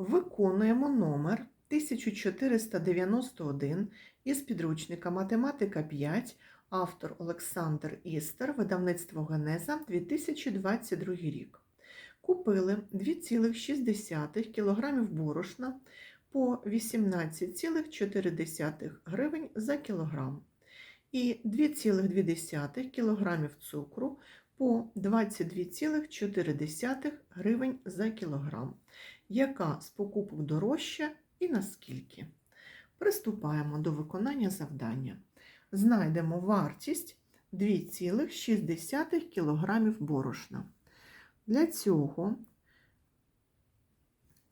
Виконуємо номер 1491 із підручника Математика 5, автор Олександр Істер, видавництво Генеза 2022 рік. Купили 2,6 кг борошна по 18,4 гривень за кілограм і 2,2 кг цукру по 22,4 гривень за кілограм. Яка з покупок дорожча і наскільки? Приступаємо до виконання завдання. Знайдемо вартість 2,6 кг борошна. Для цього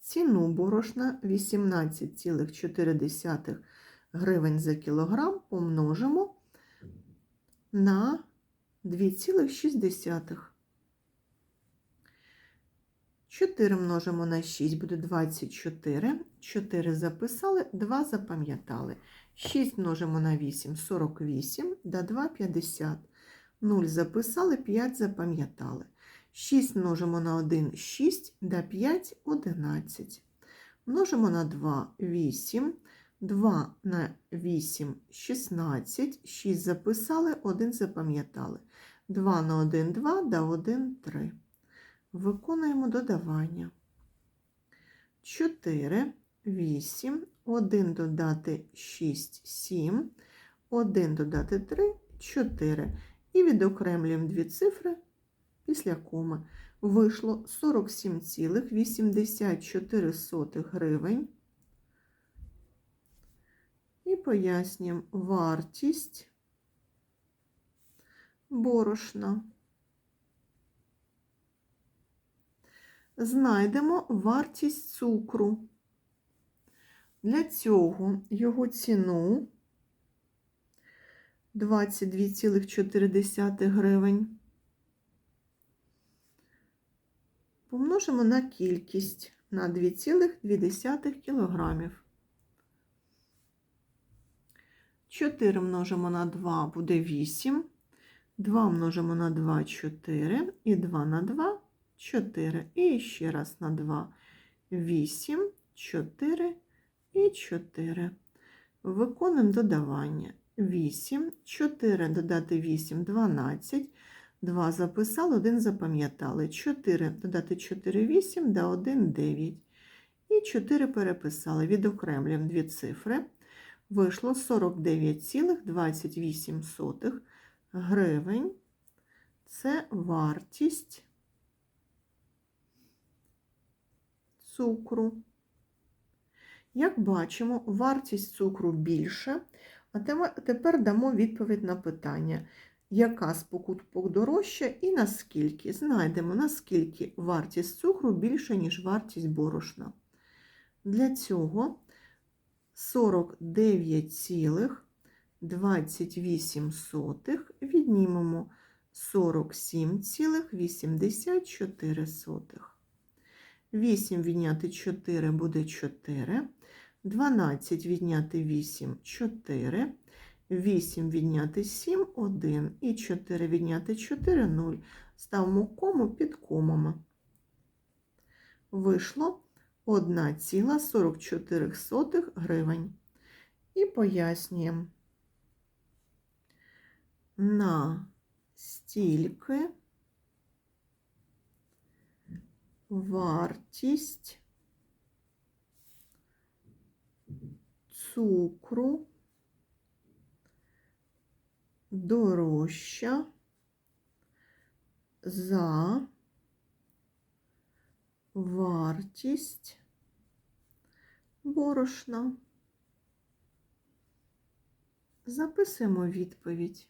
ціну борошна 18,4 гривень за кілограм помножимо на 2,6. 4 множимо на 6 буде 24. 4 записали, 2 запам'ятали. 6 множимо на 8 48, да 2 50. 0 записали, 5 запам'ятали. 6 множимо на 1 6, да 5 11. Множимо на 2 8. 2 на 8 16, 6 записали, 1 запам'ятали. 2 на 1 2, да 1 3. Виконуємо додавання. 4, 8, 1 додати 6, 7, 1 додати 3, 4. І відокремлюємо дві цифри після коми. Вийшло 47,84 гривень. Пояснюємо вартість борошна. Знайдемо вартість цукру. Для цього його ціну 22,4 гривень. Помножимо на кількість на 2,2 кілограмів. 4 множимо на 2 буде 8, 2 множимо на 2 4 і 2 на 2 4. І ще раз на 2 8, 4 і 4. Виконуємо додавання. 8, 4 додати 8 12, 2 записали, 1 запам'ятали. 4 додати 4 8, да 1 9. І 4 переписали. Відокремлюємо дві цифри вийшло 49,28 гривень. Це вартість цукру. Як бачимо, вартість цукру більше, а тепер дамо відповідь на питання, яка з покупок дорожча і наскільки. Знайдемо, наскільки вартість цукру більша, ніж вартість борошна. Для цього 49,28 віднімемо 47,84. 8 відняти 4 буде 4, 12 відняти 8 4, 8 відняти 7 1 і 4 відняти 4 0. Ставимо кому під комами. Вийшло 1,44 гривень. І пояснюємо на стільки вартість цукру дорожча за вартість борошна. Записуємо відповідь.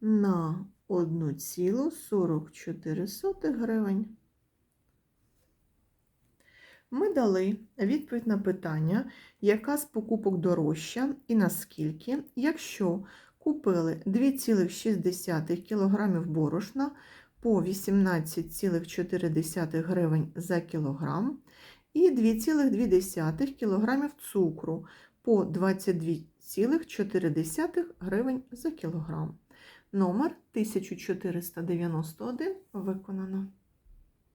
На 1,44 гривень. Ми дали відповідь на питання, яка з покупок дорожча і наскільки, якщо купили 2,6 кг борошна по 18,4 гривень за кілограм і 2,2 кг цукру по 22,4 гривень за кілограм. Номер 1491 виконано.